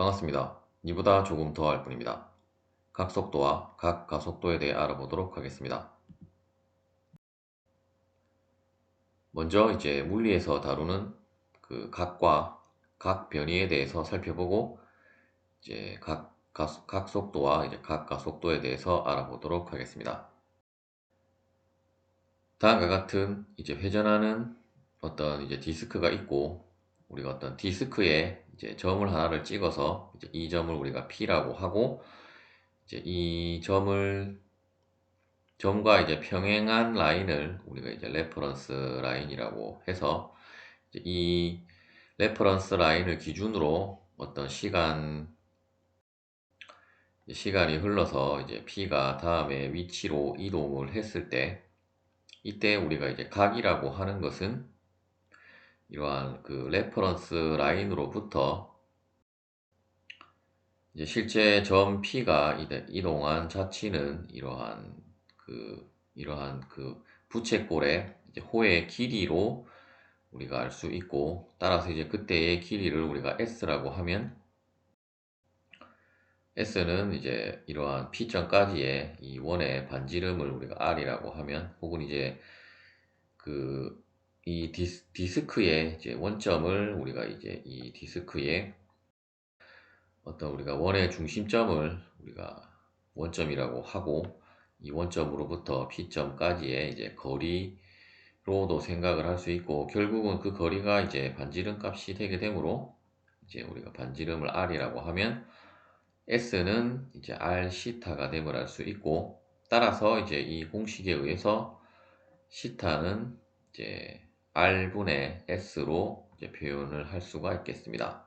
반갑습니다. 이보다 조금 더 할 뿐입니다. 각 속도와 각 가속도에 대해 알아보도록 하겠습니다. 먼저 이제 물리에서 다루는 그 각과 각 변이에 대해서 살펴보고 이제 각 각속도와 이제 각 가속도에 대해서 알아보도록 하겠습니다. 다음과 같은 이제 회전하는 어떤 이제 디스크가 있고 우리가 어떤 디스크에 이제 점을 하나를 찍어서 이 점을 우리가 P라고 하고 이제 이 점을 점과 이제 평행한 라인을 우리가 이제 레퍼런스 라인이라고 해서 이 레퍼런스 라인을 기준으로 어떤 시간 시간이 흘러서 이제 P가 다음에 위치로 이동을 했을 때 이때 우리가 이제 각이라고 하는 것은 이러한 그 레퍼런스 라인으로부터 이제 실제 점 P가 이동한 자치는 이러한 그 이러한 그 부채꼴의 호의 길이로 우리가 알 수 있고 따라서 이제 그때의 길이를 우리가 S라고 하면 S는 이제 이러한 P점까지의 이 원의 반지름을 우리가 R이라고 하면 혹은 이제 그 이 디스, 크의 이제 원점을 우리가 이제 이 디스크의 어떤 우리가 원의 중심점을 우리가 원점이라고 하고 이 원점으로부터 P점까지의 이제 거리로도 생각을 할 수 있고 결국은 그 거리가 이제 반지름 값이 되게 되므로 이제 우리가 반지름을 R이라고 하면 S는 이제 R 시타가 됨을 알 수 있고 따라서 이제 이 공식에 의해서 시타는 이제 R분의 S로 이제 표현을 할 수가 있겠습니다.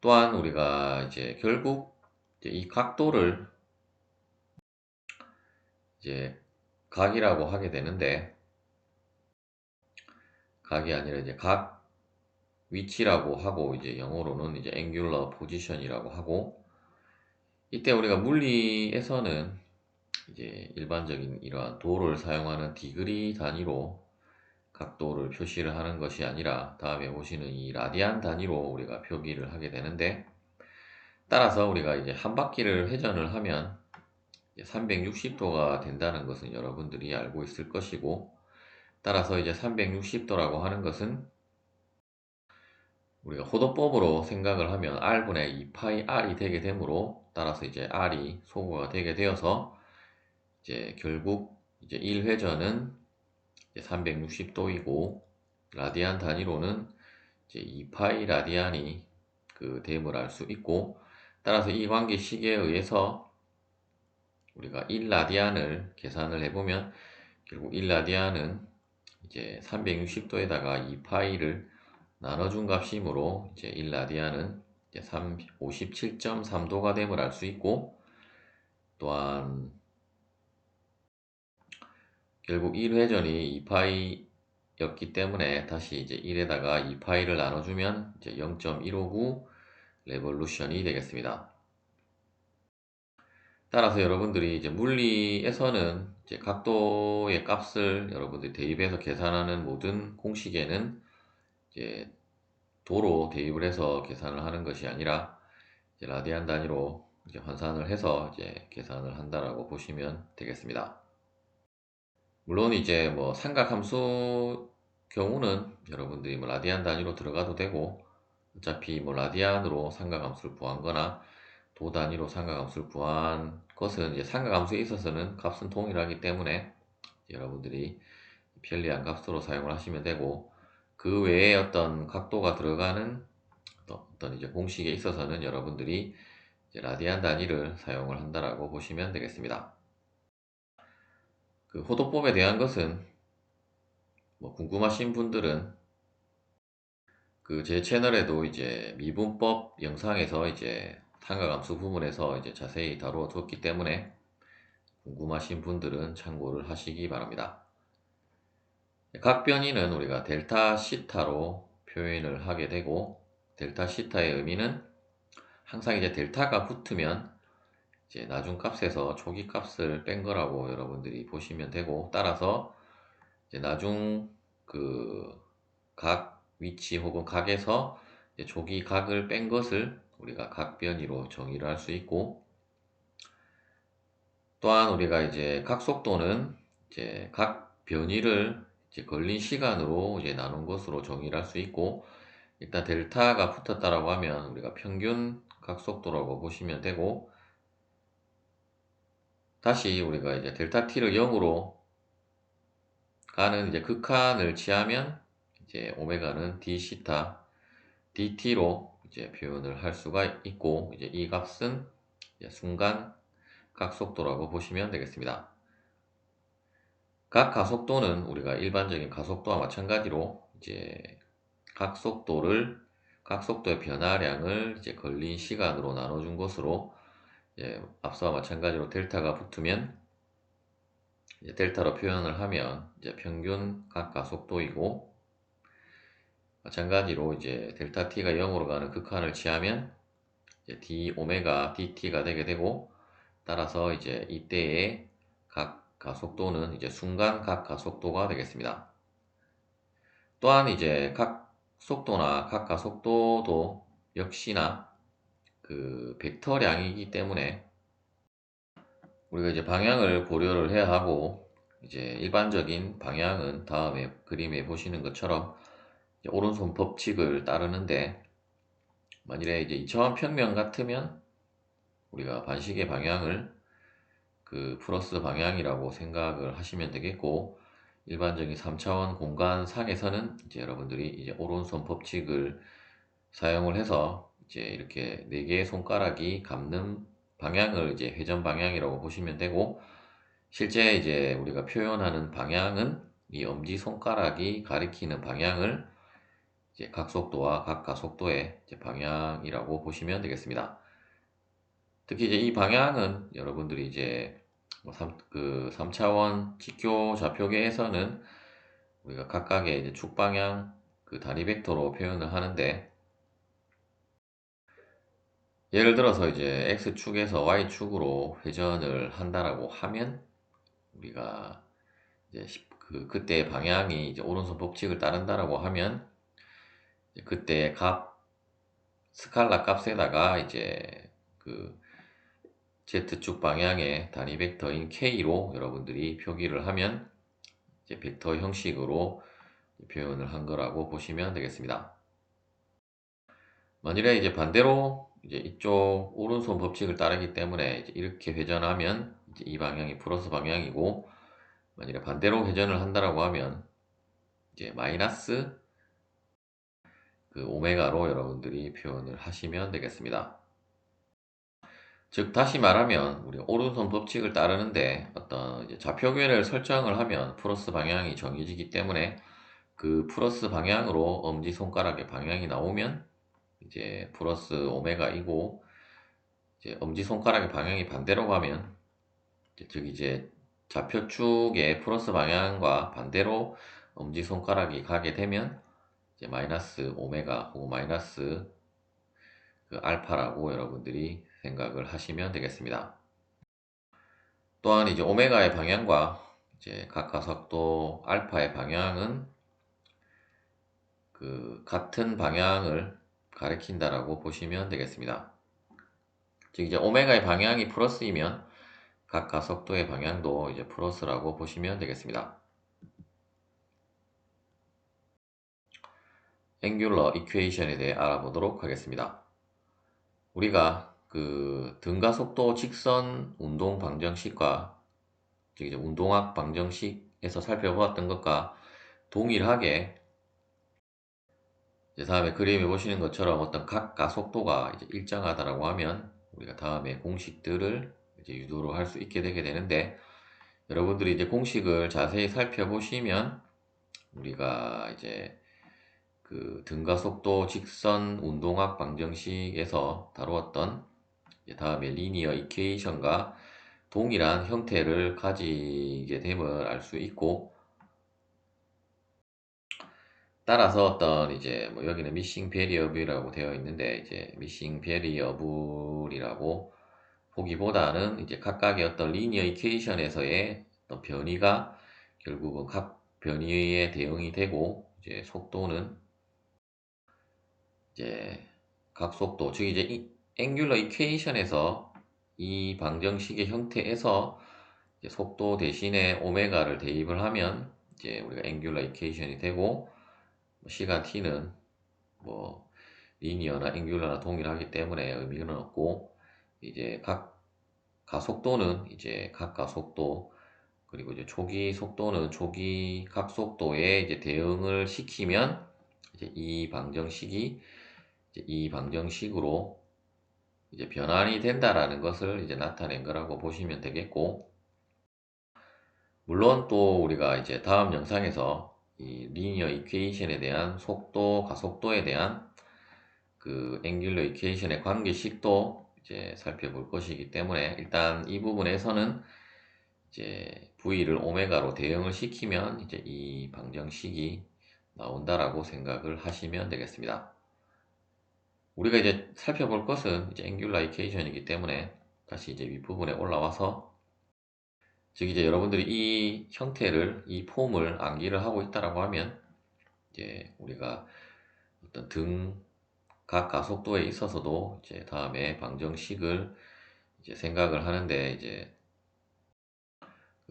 또한 우리가 이제 결국 이제 이 각도를 이제 각이라고 하게 되는데 각이 아니라 이제 각 위치라고 하고 이제 영어로는 이제 angular position이라고 하고 이때 우리가 물리에서는 이제 일반적인 이러한 도를 사용하는 디그리 단위로 각도를 표시를 하는 것이 아니라 다음에 보시는 이 라디안 단위로 우리가 표기를 하게 되는데 따라서 우리가 이제 한 바퀴를 회전을 하면 360도가 된다는 것은 여러분들이 알고 있을 것이고 따라서 이제 360도라고 하는 것은 우리가 호도법으로 생각을 하면 R분의 2파이 R이 되게 되므로 따라서 이제 R이 소거가 되게 되어서 이제 결국 이제 1회전은 360도이고 라디안 단위로는 이제 2파이 라디안이 그 됨을 알 수 있고 따라서 이 관계식에 의해서 우리가 1라디안을 계산을 해보면 결국 1라디안은 이제 360도에다가 2파이를 나눠준 값이므로 이제 1라디안은 이제 57.3도가 됨을 알 수 있고 또한 결국 1회전이 2파이였기 때문에 다시 이제 1에다가 2파이를 나눠주면 이제 0.159 레볼루션이 되겠습니다. 따라서 여러분들이 이제 물리에서는 이제 각도의 값을 여러분들이 대입해서 계산하는 모든 공식에는 이제 도로 대입을 해서 계산을 하는 것이 아니라 라디안 단위로 환산을 해서 이제 계산을 한다라고 보시면 되겠습니다. 물론 이제 뭐 삼각함수 경우는 여러분들이 뭐 라디안 단위로 들어가도 되고 어차피 뭐 라디안으로 삼각함수를 구한 거나 도 단위로 삼각함수를 구한 것은 이제 삼각함수에 있어서는 값은 동일하기 때문에 여러분들이 편리한 값으로 사용을 하시면 되고 그 외에 어떤 각도가 들어가는 어떤 이제 공식에 있어서는 여러분들이 라디안 단위를 사용을 한다라고 보시면 되겠습니다. 그 호도법에 대한 것은 뭐 궁금하신 분들은 그 제 채널에도 이제 미분법 영상에서 이제 삼각함수 부분에서 이제 자세히 다루어 뒀기 때문에 궁금하신 분들은 참고를 하시기 바랍니다. 각 변이는 우리가 델타 시타로 표현을 하게 되고 델타 시타의 의미는 항상 이제 델타가 붙으면 이제 나중 값에서 초기 값을 뺀 거라고 여러분들이 보시면 되고 따라서 이제 나중 그 각 위치 혹은 각에서 초기 각을 뺀 것을 우리가 각 변이로 정의를 할 수 있고 또한 우리가 이제 각 속도는 이제 각 변이를 이제 걸린 시간으로 이제 나눈 것으로 정의를 할 수 있고 일단 델타가 붙었다라고 하면 우리가 평균 각 속도라고 보시면 되고 다시 우리가 이제 델타 t를 0으로 가는 이제 극한을 취하면 이제 오메가는 d 시타 dt로 이제 표현을 할 수가 있고 이제 이 값은 이제 순간 각속도라고 보시면 되겠습니다. 각 가속도는 우리가 일반적인 가속도와 마찬가지로 이제 각속도를 각속도의 변화량을 이제 걸린 시간으로 나눠준 것으로 이제 앞서와 마찬가지로 델타가 붙으면 이제 델타로 표현을 하면 이제 평균 각 가 속도이고 마찬가지로 이제 델타 t가 0으로 가는 극한을 취하면 이제 d 오메가 dt가 되게 되고 따라서 이제 이때의 각 가속도는 이제 순간 각 가속도가 되겠습니다. 또한 이제 각 속도나 각 가속도도 역시나 그 벡터량이기 때문에 우리가 이제 방향을 고려를 해야 하고 이제 일반적인 방향은 다음에 그림에 보시는 것처럼 오른손 법칙을 따르는데 만일에 이제 2차원 평면 같으면 우리가 반시계 방향을 그 플러스 방향이라고 생각을 하시면 되겠고 일반적인 3차원 공간 상에서는 이제 여러분들이 이제 오른손 법칙을 사용을 해서 이제 이렇게 네 개의 손가락이 감는 방향을 이제 회전 방향이라고 보시면 되고 실제 이제 우리가 표현하는 방향은 이 엄지 손가락이 가리키는 방향을 이제 각 속도와 각가속도의 방향이라고 보시면 되겠습니다. 특히 이제 이 방향은 여러분들이 이제 뭐 3, 그 3차원 직교 좌표계에서는 우리가 각각의 축 방향 그 단위 벡터로 표현을 하는데 예를 들어서 이제 x축에서 y축으로 회전을 한다라고 하면 우리가 이제 그 그때의 방향이 이제 오른손 법칙을 따른다라고 하면 그때 값 스칼라 값에다가 이제 그 Z축 방향의 단위 벡터인 K로 여러분들이 표기를 하면 이제 벡터 형식으로 표현을 한 거라고 보시면 되겠습니다. 만일에 이제 반대로 이제 이쪽 오른손 법칙을 따르기 때문에 이렇게 회전하면 이 방향이 플러스 방향이고 만일에 반대로 회전을 한다라고 하면 이제 마이너스 그 오메가로 여러분들이 표현을 하시면 되겠습니다. 즉 다시 말하면 우리 오른손 법칙을 따르는데 어떤 좌표계를 설정을 하면 플러스 방향이 정해지기 때문에 그 플러스 방향으로 엄지손가락의 방향이 나오면 이제 플러스 오메가이고 이제 엄지손가락의 방향이 반대로 가면 즉 이제 좌표축의 플러스 방향과 반대로 엄지손가락이 가게 되면 이제 마이너스 오메가 혹은 마이너스 그 알파라고 여러분들이 생각을 하시면 되겠습니다. 또한 이제 오메가의 방향과 이제 각가속도 알파의 방향은 그 같은 방향을 가리킨다라고 보시면 되겠습니다. 즉 이제 오메가의 방향이 플러스이면 각 가속도의 방향도 이제 플러스라고 보시면 되겠습니다. 앵귤러 이퀘이션에 대해 알아보도록 하겠습니다. 우리가 그 등가속도 직선 운동 방정식과 즉 이제 운동학 방정식에서 살펴보았던 것과 동일하게 이제 다음에 그림에 보시는 것처럼 어떤 각 가속도가 이제 일정하다라고 하면 우리가 다음에 공식들을 이제 유도로 할 수 있게 되게 되는데 여러분들이 이제 공식을 자세히 살펴보시면 우리가 이제 그 등가 속도 직선 운동학 방정식에서 다루었던 다음에 리니어 이퀘이션과 동일한 형태를 가지게 됨을 알 수 있고 따라서 어떤 이제 뭐 여기는 미싱 베리어블이라고 되어 있는데 이제 미싱 베리어블이라고 보기보다는 이제 각각의 어떤 리니어 이퀘이션에서의 어떤 변이가 결국은 각 변이에 대응이 되고 이제 속도는 이제 각 속도 즉 이제 이 앵귤러 이퀘이션에서 이 방정식의 형태에서 속도 대신에 오메가를 대입을 하면 이제 우리가 앵귤러 이퀘이션이 되고 뭐 시간 t는 뭐 리니어나 앵귤러나 동일하기 때문에 의미는 없고 이제 각 가속도는 이제 각 가속도 그리고 이제 초기 속도는 초기 각 속도에 이제 대응을 시키면 이제 이 방정식이 이제 이 방정식으로 이제 변환이 된다라는 것을 이제 나타낸 거라고 보시면 되겠고 물론 또 우리가 이제 다음 영상에서 이 리니어 이퀘이션에 대한 속도, 가속도에 대한 그 앵귤러 이퀘이션의 관계식도 이제 살펴볼 것이기 때문에 일단 이 부분에서는 이제 V를 오메가로 대응을 시키면 이제 이 방정식이 나온다라고 생각을 하시면 되겠습니다. 우리가 이제 살펴볼 것은 이제 앵귤라 이케이션이기 때문에 다시 이제 윗부분에 올라와서 즉 이제 여러분들이 이 형태를 이 폼을 암기를 하고 있다라고 하면 이제 우리가 어떤 등각 가속도에 있어서도 이제 다음에 방정식을 이제 생각을 하는데 이제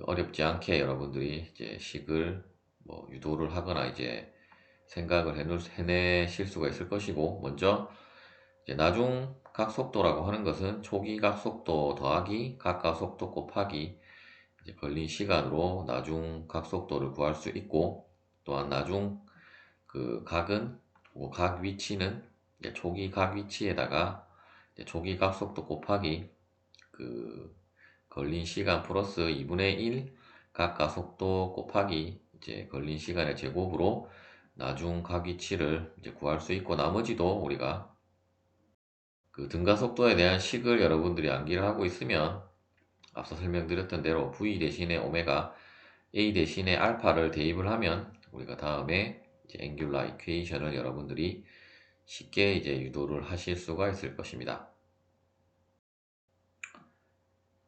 어렵지 않게 여러분들이 이제 식을 뭐 유도를 하거나 이제 생각을 해놓, 해내실 수가 있을 것이고 먼저 이제 나중 각속도라고 하는 것은 초기 각속도 더하기 각가속도 곱하기 걸린 시간으로 나중 각속도를 구할 수 있고 또한 나중 그 각은 각 위치는 초기 각 위치에다가 초기 각속도 곱하기 그 걸린 시간 플러스 2분의 1 각가속도 곱하기 이제 걸린 시간의 제곱으로 나중 각 위치를 이제 구할 수 있고 나머지도 우리가 그 등가 속도에 대한 식을 여러분들이 암기를 하고 있으면 앞서 설명드렸던 대로 V 대신에 오메가 A 대신에 알파를 대입을 하면 우리가 다음에 이제 앵귤라 이퀘이션을 여러분들이 쉽게 이제 유도를 하실 수가 있을 것입니다.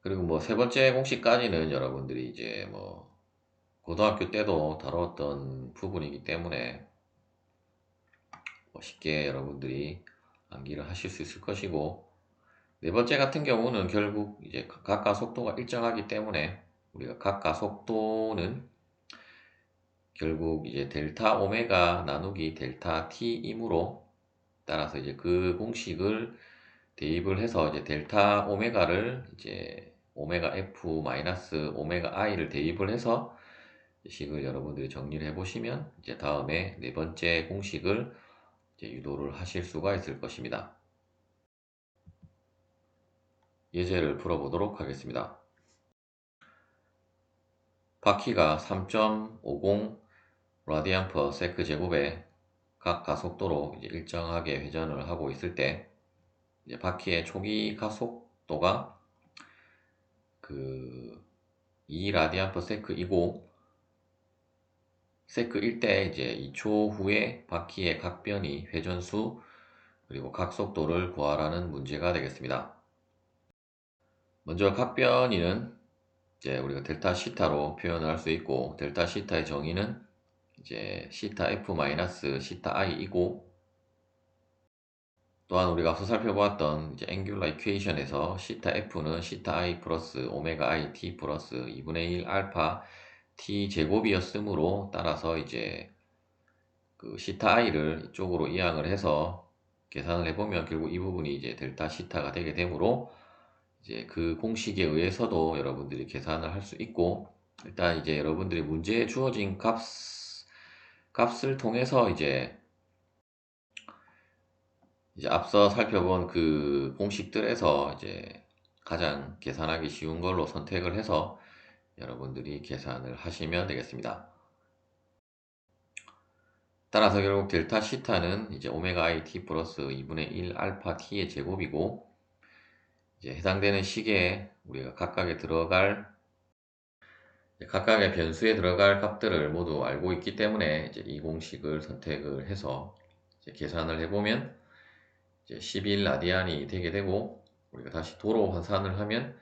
그리고 뭐 세 번째 공식까지는 여러분들이 이제 뭐 고등학교 때도 다뤘던 부분이기 때문에 뭐 쉽게 여러분들이 암기를 하실 수 있을 것이고 네 번째 같은 경우는 결국 이제 각가 속도가 일정하기 때문에 우리가 각가 속도는 결국 이제 델타 오메가 나누기 델타 t이므로 따라서 이제 그 공식을 대입을 해서 이제 델타 오메가를 이제 오메가 f 마이너스 오메가 i를 대입을 해서 식을 여러분들이 정리를 해 보시면 이제 다음에 네 번째 공식을 유도를 하실 수가 있을 것입니다. 예제를 풀어보도록 하겠습니다. 바퀴가 3.50 라디안 퍼 세크 제곱에 각 가속도로 일정하게 회전을 하고 있을 때 바퀴의 초기 가속도가 그 2 라디안 퍼 세크이고 세크 1대 이제 2초 후에 바퀴의 각변이 회전수 그리고 각속도를 구하라는 문제가 되겠습니다. 먼저 각변이는 이제 우리가 델타 시타로 표현을 할 수 있고 델타 시타의 정의는 이제 시타 f 마이너스 시타 i이고 또한 우리가 앞서 살펴보았던 이제 앵귤라 이퀘이션에서 시타 f는 시타 i 플러스 오메가 i t 플러스 2분의 1 알파 t 제곱이었으므로 따라서 이제 그 시타 i를 이쪽으로 이항을 해서 계산을 해보면 결국 이 부분이 이제 델타 시타가 되게 되므로 이제 그 공식에 의해서도 여러분들이 계산을 할 수 있고 일단 이제 여러분들이 문제에 주어진 값 값을 통해서 이제 이제 앞서 살펴본 그 공식들에서 이제 가장 계산하기 쉬운 걸로 선택을 해서 여러분들이 계산을 하시면 되겠습니다. 따라서 결국 델타 시타는 이제 오메가 i t 플러스 2분의 1 알파 t의 제곱이고 해당되는 시계에 우리가 각각에 들어갈 각각의 변수에 들어갈 값들을 모두 알고 있기 때문에 이 공식을 선택을 해서 계산을 해보면 이제 11 라디안이 되게 되고 우리가 다시 도로 환산을 하면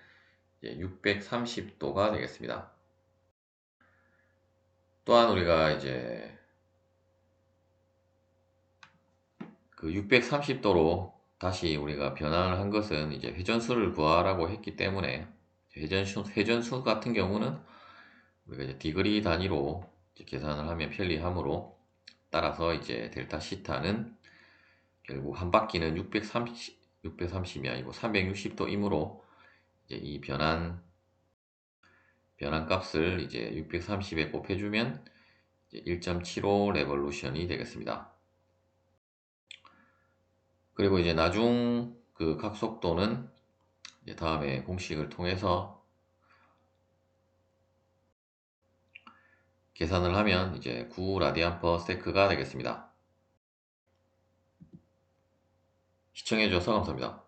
630도가 되겠습니다. 또한 우리가 이제 그 630도로 다시 우리가 변환을 한 것은 이제 회전수를 구하라고 했기 때문에 회전수, 회전수 같은 경우는 우리가 이제 디그리 단위로 이제 계산을 하면 편리하므로 따라서 이제 델타 시타는 결국 한 바퀴는 630, 630이 아니고 360도이므로 이제 이 변환 변환 값을 이제 630에 곱해주면 1.75 레볼루션이 되겠습니다. 그리고 이제 나중 그 각속도는 이제 다음에 공식을 통해서 계산을 하면 이제 9 라디안 퍼 세크가 되겠습니다. 시청해주셔서 감사합니다.